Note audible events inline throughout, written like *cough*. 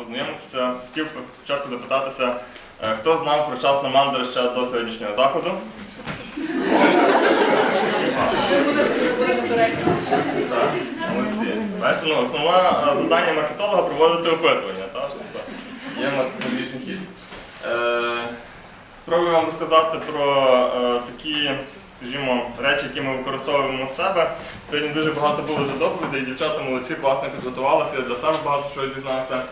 Познайомитися. Хотів спочатку запитатися, е, хто знав про час на мандри ще до сьогоднішнього заходу? Бачите, ну, основне завдання маркетолога проводити опитування. Та, тобто є маркетологічний хід. Е, спробую вам розказати про е, такі, скажімо, речі, які ми використовуємо в себе. Сьогодні дуже багато було вже доповідей, дівчата молодці, класно підготувалися, я для себе багато чого дізнався.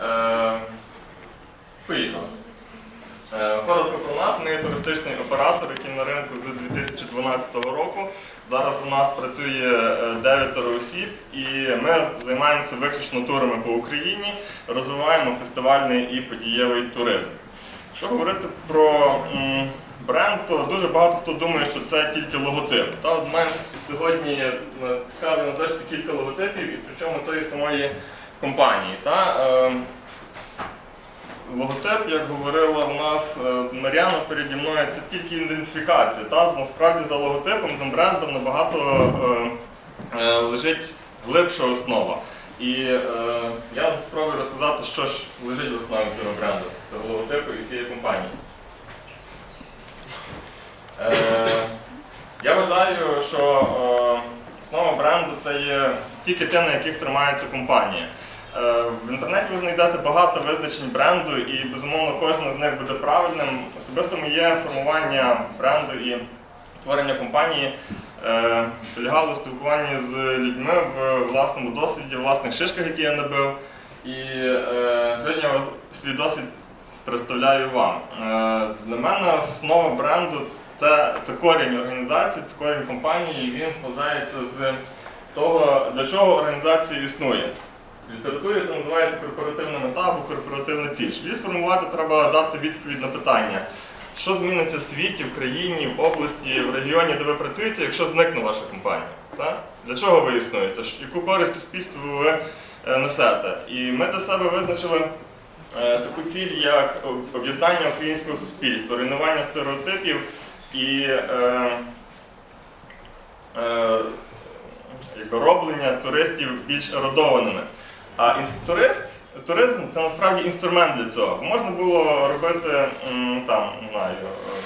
Е, поїхали. Е, Коротко про нас. Ми є туристичний оператор, який на ринку з 2012 року. Зараз у нас працює е, дев'ятеро осіб, і ми займаємося виключно турами по Україні, розвиваємо фестивальний і подієвий туризм. Якщо говорити про бренд, то дуже багато хто думає, що це тільки логотип. Та от маємо сьогодні е, цікаві надбачити кілька логотипів, і причому тої самої компанії. Та, е, Логотип, як говорила в нас е, Мар'яна переді мною, це тільки ідентифікація. Та? Насправді за логотипом, за брендом набагато е, е, лежить глибша основа. І е, я спробую розказати, що ж лежить в основі цього бренду, цього логотипу і всієї компанії. Е, я вважаю, що е, основа бренду це є ті кити, на яких тримається компанія. Е, В інтернеті ви знайдете багато визначень бренду, і безумовно кожен з них буде правильним. Особисто моє формування бренду і створення компанії е, полягало в спілкуванні з людьми в власному досвіді, в власних шишках, які я набив. І е, сьогодні я свій досвід представляю вам. Для мене основа бренду це, це корінь організації, це корінь компанії, і він складається з того, для чого організація існує. Літературі це називається корпоративна мета або корпоративна ціль. Щоб її сформувати, треба дати відповідь на питання, що зміниться в світі, в країні, в області, в регіоні, де ви працюєте, якщо зникне ваша компанія. Так? Для чого ви існуєте? Яку користь суспільству ви е, несете? І ми для себе визначили е, таку ціль, як об'єднання українського суспільства, руйнування стереотипів і е, роблення туристів більш ерудованими. А інс- турист, туризм це насправді інструмент для цього. Можна було робити там, знаю,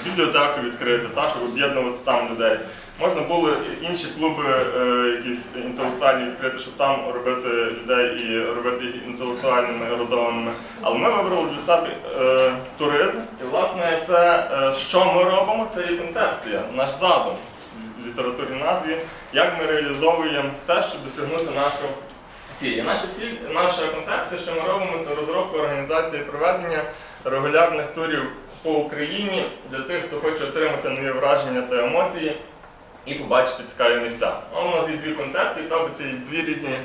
бібліотеку відкрити, та, щоб об'єднувати там людей. Можна було інші клуби е, якісь інтелектуальні відкрити, щоб там робити людей і робити їх інтелектуальними, ерудованими. Але ми вибрали для себе е, туризм. І власне це е, що ми робимо, це є концепція, наш задум в літературній назві, як ми реалізовуємо те, щоб досягнути нашу ціль. Наша ціль, наша концепція, що ми робимо, це розробка організації проведення регулярних турів по Україні для тих, хто хоче отримати нові враження та емоції і побачити цікаві місця. Ну, У нас є дві концепції, це є дві різні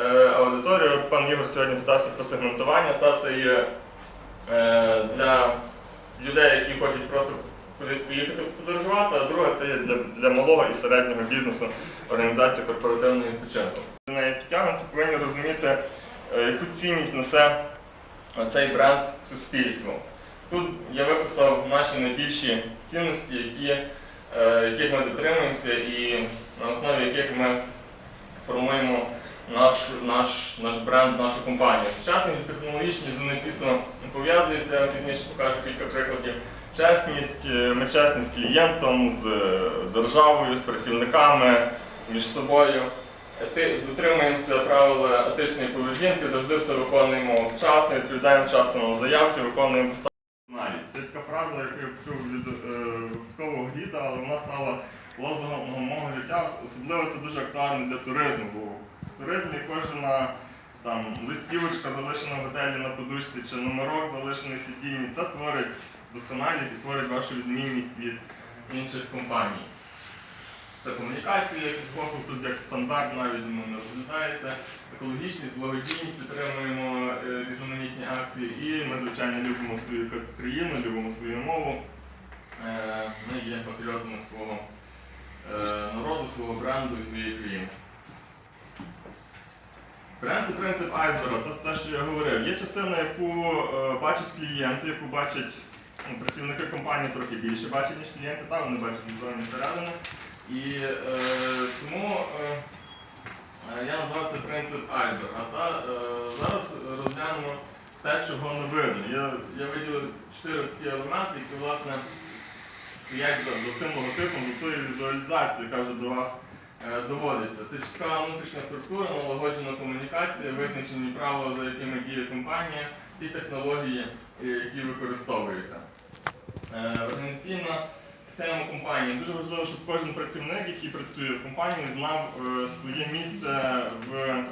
е, аудиторії. От пан Ігор сьогодні питався про сегментування, та це є е, для людей, які хочуть просто кудись поїхати подорожувати, а друга це є для, для малого і середнього бізнесу організація корпоративного відпочинку. Неї повинні розуміти, е, яку цінність несе цей бренд суспільству. Тут я виписав наші найбільші цінності, які, е, яких ми дотримуємося і на основі яких ми формуємо наш, наш, наш бренд, нашу компанію. Сучасність і технологічність вони тісно пов'язуються, я пізніше покажу кілька прикладів. Чесність, е, ми чесні з клієнтом, з державою, з працівниками, між собою. Дотримуємося правил етичної поведінки, завжди все виконуємо вчасно, відповідаємо вчасно на заявки, виконуємо поставлений Це така фраза, яку я почув від е, випадкового гіда, але вона стала лозунгом мого життя. Особливо це дуже актуально для туризму, бо в туризмі кожна там, листівочка залишена в готелі на подушці чи номерок залишений в сидінні, це творить досконалість і творить вашу відмінність від інших компаній. Це комунікація, якийсь послуг тут як стандарт навіть ну, не розглядається. Екологічність, благодійність, підтримуємо е, різноманітні акції і ми, звичайно, любимо свою країну, любимо свою мову. Е, Ми є патріотами свого е, народу, свого бренду і своєї країни. Бренд це принцип айсберга, це те, що я говорив. Є частина, яку бачать клієнти, яку бачать ну, працівники компанії трохи більше бачать, ніж клієнти, так, вони бачать візуальні всередини. І е, тому е, Е, Я назвав це принцип Айбер. А та, е, зараз розглянемо те, чого не видно. Я, я виділив чотири такі елементи, які власне стоять за, цим логотипом, за тою візуалізацією, яка вже до вас е, доводиться. Це чітка внутрішня структура, налагоджена комунікація, визначені правила, за якими діє компанія, і технології, е, які використовуєте. Е, Організаційна система компанії. Дуже важливо, щоб кожен працівник, який працює в компанії, знав е, своє місце в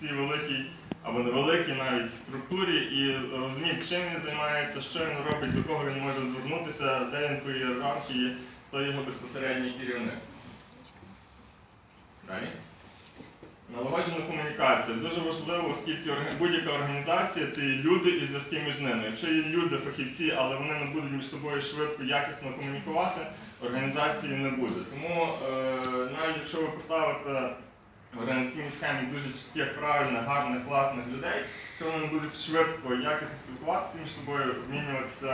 цій великій або невеликій навіть структурі і розумів, чим він займається, що він робить, до кого він може звернутися, де він по ієрархії, хто його безпосередній керівник. Далі. Налагоджена комунікація дуже важливо, оскільки будь-яка організація це є люди і зв'язки між ними. Якщо є люди, фахівці, але вони не будуть між собою швидко, якісно комунікувати, організації не буде. Тому е, навіть якщо ви поставите в організаційній схемі дуже чітких, правильних, гарних, класних людей, якщо вони будуть швидко якісно спілкуватися між собою, обмінюватися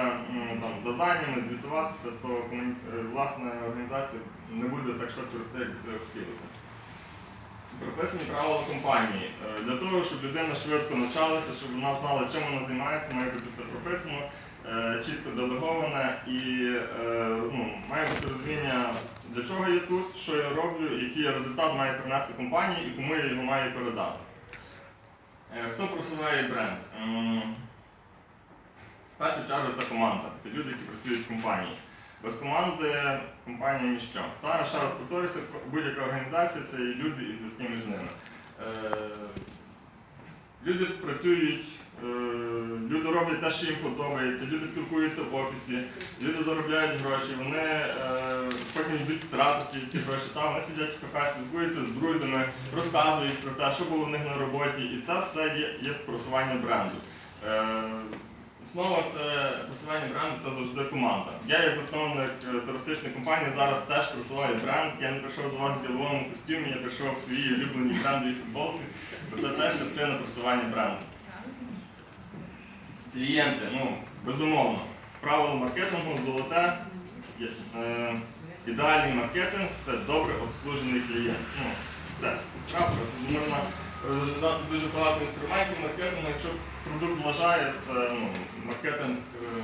там, завданнями, звітуватися, то е, власне організація не буде так швидко рости, як хотілося. Прописані правила компанії. Е, Для того, щоб людина швидко навчалася, щоб вона знала, чим вона займається, має бути все прописано, е, чітко делеговане і е, ну, має бути розуміння, для чого я тут, що я роблю, який результат має принести компанії і кому я його маю передати. Хто просуває бренд? В першу чергу це команда. Це люди, які працюють в компанії. Без команди компанія ніщо. Та ще раз будь-яка організація це і люди і зв'язки між ними. Е, люди працюють, е, люди роблять те, що їм подобається, люди спілкуються в офісі, люди заробляють гроші, вони е, потім йдуть стратити ті гроші, та вони сидять в кафе, спілкуються з друзями, розказують про те, що було в них на роботі, і це все є, є просування бренду. Основа це просування бренду це завжди команда. Я як засновник е, туристичної компанії зараз теж просуваю бренд. Я не прийшов до вас в діловому костюмі, я прийшов в своїй улюбленій брендовій футболці. Це теж частина просування бренду. Клієнти, ну, безумовно. Правило маркетингу золоте. Е, ідеальний маркетинг це добре обслужений клієнт. Ну, все, правда. Можна е, дуже багато інструментів маркетингу. Якщо продукт влажає, це ну, маркетинг е,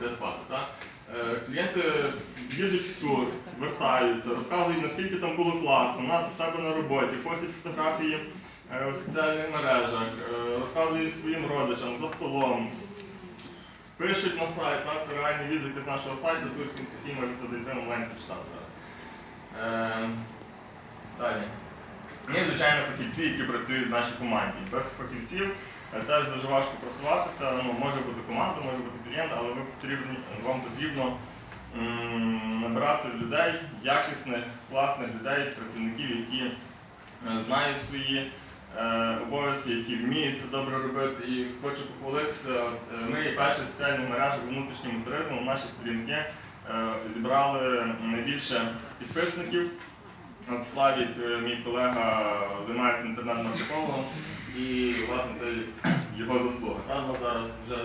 де спати. Так? Е, Клієнти їздять в тур, вертаються, розказують, наскільки там було класно, на себе на роботі, постять фотографії е, у соціальних мережах, розказують своїм родичам за столом. Пишуть на сайт, так, це реальні відгуки з нашого сайту, тут Софії можете зайти онлайн почитати зараз. Е, Є, звичайно, фахівці, які працюють в нашій команді. Без фахівців е, теж дуже важко просуватися. Ну, може бути команда, може бути клієнт, але ви потрібні, вам потрібно набирати людей, якісних, класних людей, працівників, які е, знають свої е, обов'язки, які вміють це добре робити. І хочу похвалитися. От, е, ми перші соціальні мережі внутрішньому туризму, наші сторінки е, зібрали найбільше підписників. От Славік, е, мій колега, займається інтернет-маркетологом і власне це його заслуга. Там зараз вже,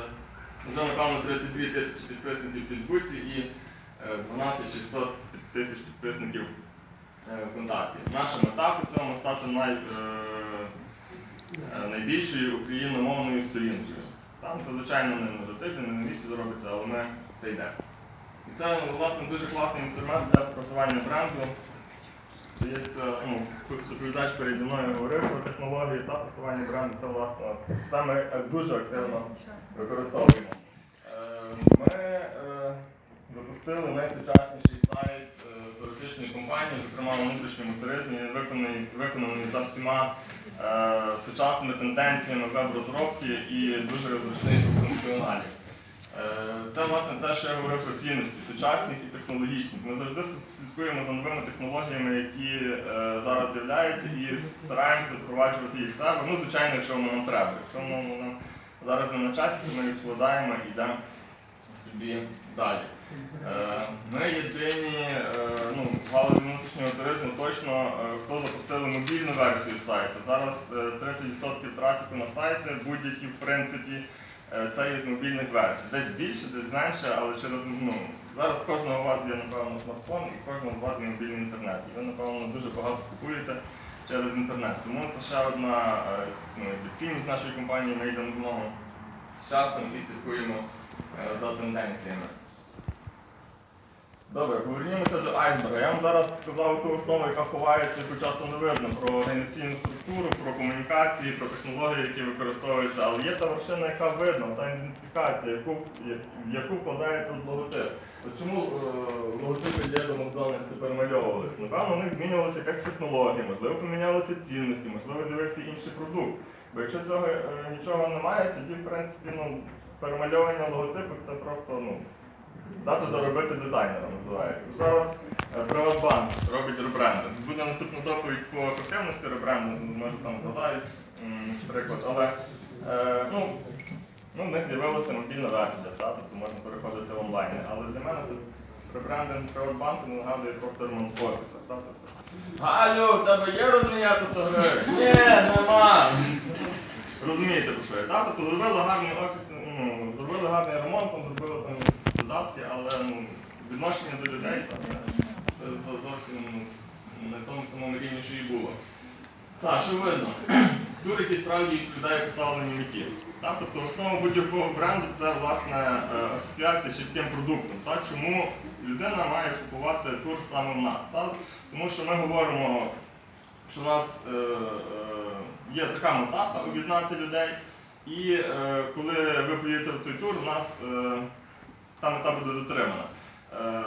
вже напевно 32 тисячі підписників в Фейсбуці і е, 12 чи 100 тисяч підписників е, ВКонтакті. Наша мета по цьому стати най, е, е, найбільшою україномовною сторінкою. Там це, звичайно, не на тиждень, не на місяць зробиться, але ми це йде. І це власне дуже класний інструмент для просування бренду. Здається, ну, доповідач переді мною говорив про технології та просування бренду, це власне ми е, дуже активно використовуємо. Е, Ми е, запустили найсучасніший сайт туристичної компанії, зокрема у внутрішньому туризмі, Він виконаний, виконаний за всіма сучасними тенденціями веб-розробки і дуже зручний по функціоналі. Е, Це власне те, що я говорив про цінності, сучасність і технологічність. Ми завжди слідкуємо за новими технологіями, які е, зараз з'являються, і стараємося впроваджувати їх в себе. Ну, звичайно, якщо воно нам треба. Якщо воно нам зараз не на часі, то ми відкладаємо і йдемо собі далі. Е, Ми єдині е, ну, галузі внутрішнього туризму точно, е, хто запустили мобільну версію сайту. Зараз е, 30% трафіку на сайти, будь-які в принципі. Е, Це є з мобільних версій. Десь більше, десь менше, але через ну, зараз кожного у вас є напевно смартфон і кожного з вас є мобільний інтернет. І ви, напевно, дуже багато купуєте через інтернет. Тому це ще одна е, ну, цінність нашої компанії, ми йдемо з часом і слідкуємо е, за тенденціями. Добре, повернімося до айсберга. Я вам зараз сказав ту основу, яка ховається, яку часто не видно, про організаційну структуру, про комунікації, про технології, які використовуються, але є та вершина, яка видно, та ідентифікація, яку, в яку вкладається логотип. От чому е, логотипи Дієго Макдональдс тепер мальовувалися? Напевно, у них змінювалася якась технологія, можливо, помінялися цінності, можливо, з'явився інший продукт. Бо якщо цього е, нічого немає, тоді, в принципі, ну, перемальовування логотипу це просто, ну, Дати заробити дизайнера називається. Зараз е, Приватбанк робить ребрендинг. Буде наступна доповідь по ефективності ребрендингу, може там згадають, приклад. Але е, ну, ну, в них з'явилася мобільна версія, та, тобто можна переходити в онлайн. Але для мене це ребрендинг Приватбанку нагадує про термін офісу. Та, тобто, Галю, в тебе є розміняти 100 гривень? Ні, нема. Розумієте, про що я? Тобто зробили гарний офіс, ну, зробили гарний ремонт, стилізації, але ну, відношення до людей це зовсім в тому самому рівні, що і було. Так, що видно? *clears throat* Тур, який справді відповідає поставленій меті. Так? Тобто основа будь-якого бренду це власне е, асоціація з чітким продуктом. Так? Чому людина має купувати тур саме в нас? Так? Тому що ми говоримо що у нас е, е, є така мета об'єднати людей, і е, коли ви поїдете в цей тур, у нас е, та мета буде дотримана. Е,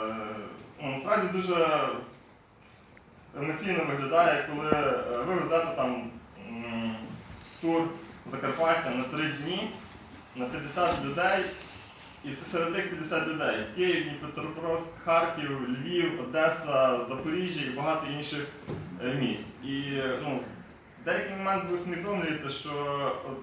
ну, насправді дуже емоційно виглядає, коли е, ви везете там тур Закарпаття на три дні на 50 людей, і серед тих 50 людей Київ, Дніпропетровськ, Харків, Львів, Одеса, Запоріжжя і багато інших е, місць. І ну, деякий момент ви усвідомлюєте, що от,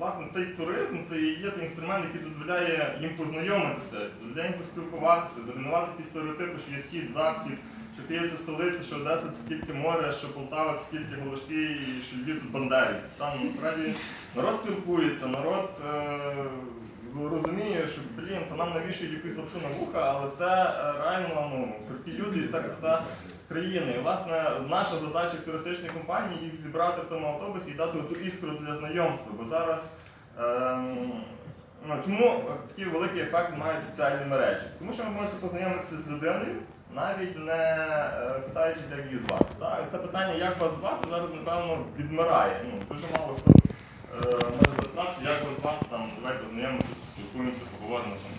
власне цей туризм це є той інструмент, який дозволяє їм познайомитися, дозволяє їм поспілкуватися, замінувати ті стереотипи, що є схід, захід, що Київ це столиця, що Одеса це тільки море, що Полтава це тільки Голошки і що Львів тут Бандерів. Там насправді народ спілкується, народ е, розуміє, що блін, то нам навішують якусь лапшу на вуха, але це е, реально ну, круті люди і це крута країна. І власне наша задача як туристичної компанії їх зібрати в тому автобусі і дати ту іскру для знайомства. Бо зараз ем, ну, чому такий великий ефект мають соціальні мережі? Тому що ви можете познайомитися з людиною, навіть не е, питаючи, як її звати. Так? Це питання, як вас звати, зараз, напевно, відмирає. Ну, дуже мало хто е, може запитатися, як вас звати, там, давайте познайомимося, поспілкуємося, поговоримо. Там,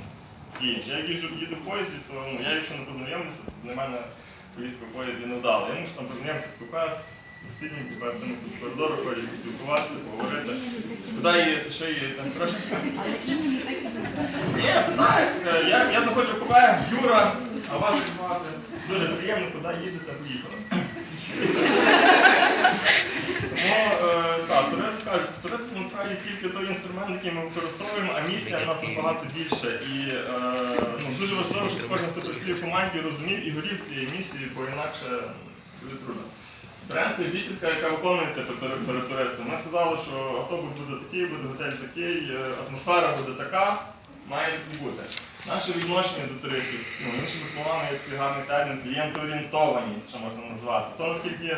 і інше. Я їжджу, їду в поїзді, то ну, я якщо не познайомлюся, для мене поїздка в поїзді не вдала. Я мушу там познайомитися з купе, з сусіднім купе, з тими, хто по коридору ходять, поспілкуватися, поговорити. Куди їдете, що їдете? Трошки. Ні, питаюсь. е, Я, я заходжу в купе, Юра, а вас звати? Дуже приємно, куди їдете, поїхали. *laughs* Тому турист це насправді тільки той інструмент, який ми використовуємо, а місія в нас набагато більше. І е, ну, дуже важливо, щоб кожен, хто працює в команді, розумів і горів цією місією, бо інакше буде трудно. Бренд це обіцянка, яка виконується перед туристом. Ми сказали, що автобус буде такий, буде готель такий, е, атмосфера буде така, має так бути. Наше відношення до туристів, ну, іншими словами, як такий гарний термін, клієнтоорієнтованість, що можна назвати. То наскільки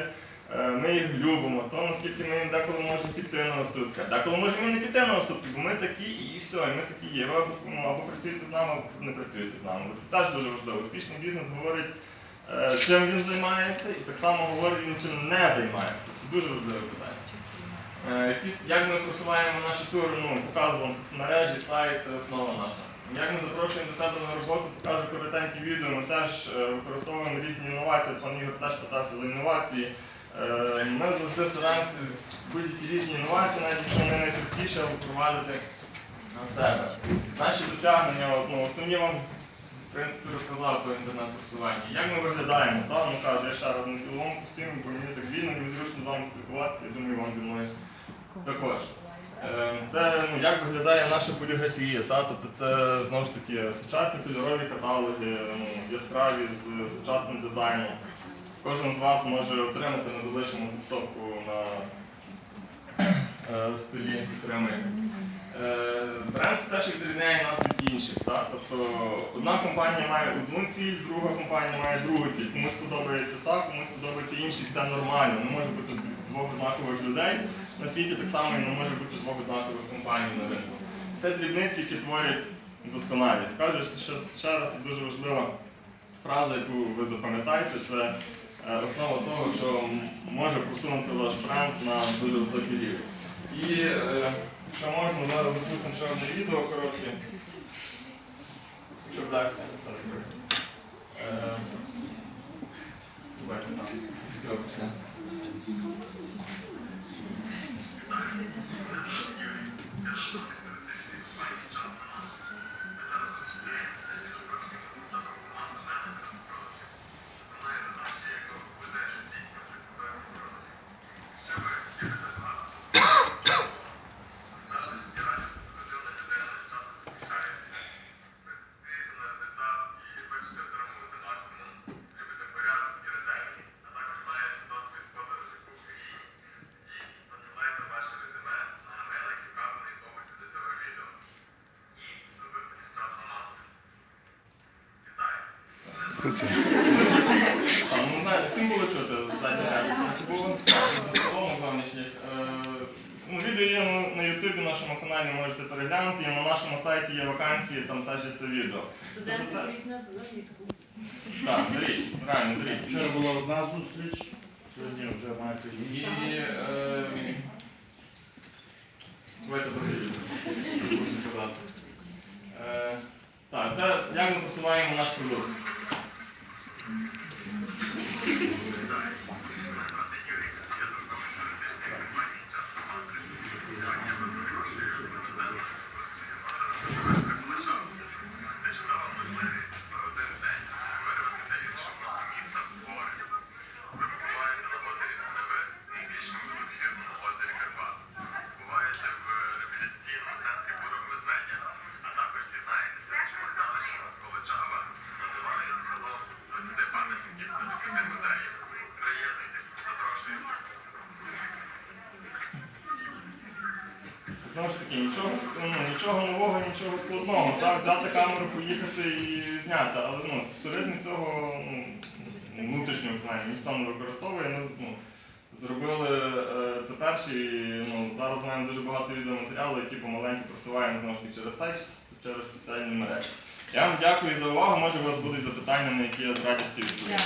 ми їх любимо, то наскільки ми їм деколи можемо піти на уступки. Деколи можемо і не піти на уступки, бо ми такі і все, і ми такі є. Ви або, ну, або працюєте з нами, або не працюєте з нами. Бо це теж дуже важливо. Успішний бізнес говорить, е, чим він займається, і так само говорить він, чим не займається. Це дуже важливе питання. Е, Як ми просуваємо наші тури, ну, показуємо соцмережі, сайт, це основа наша. Як ми запрошуємо до себе на роботу, покажу коротенькі відео, ми теж е, використовуємо різні інновації, пан Ігор теж питався за інновації. Е, Ми завжди стараємося будь-які різні інновації, навіть якщо вони найпростіше, впровадити на себе. Наші досягнення, ну, основні вам в принципі розказав по інтернет-просуванні. Як ми виглядаємо? Та? Ну кажу, я ще раз на білому костюмі, бо мені так вільно, мені зручно з вами спілкуватися, я думаю, вам зі мною також. Е, Це ну, як виглядає наша поліграфія, та? тобто це знову ж таки сучасні кольорові каталоги, ну, яскраві з сучасним дизайном. Кожен з вас може отримати, не залишимо тут стопку на е, столі підтримує. Е, Бренд це те, що відрізняє нас від інших. Так? Тобто одна компанія має одну ціль, друга компанія має другу ціль. Комусь подобається так, комусь подобається інший, це нормально. Не може бути двох однакових людей на світі, так само і не може бути двох однакових компаній на ринку. Це дрібниці, які творять досконалість. Кажуть, що ще раз дуже важлива фраза, яку ви запам'ятаєте, це основа того, що може просунути ваш бренд на дуже високий рівень. І е, якщо можна, зараз запустимо ще одне відео коротке. Якщо вдасться. Е, Давайте там. з цього ну, знаю, всім було чути задня реакція. Було за зовнішніх. Е, Ну, відео є на- на Ютубі, на нашому каналі можете переглянути, і на нашому сайті є вакансії, там теж є це відео. Студенти беріть нас за влітку. Так, беріть, реально, беріть. Вчора була одна зустріч, сьогодні вже маєте І іншу. е, давайте подивіться, можу сказати. Е, так, це як ми просуваємо наш продукт. Thank you. Знову ж таки, нічого, ну, нічого нового, нічого складного. Так, взяти камеру, поїхати і зняти. Але ну, в туризмі цього ну, внутрішнього плані ніхто не використовує. Ну, ну, зробили е, це перші. і, Ну, зараз маємо дуже багато відеоматеріалу, які помаленьку просуваємо знову ж таки через сайт, через соціальні мережі. Я вам дякую за увагу. Може, у вас будуть запитання, на які я з радістю відповім.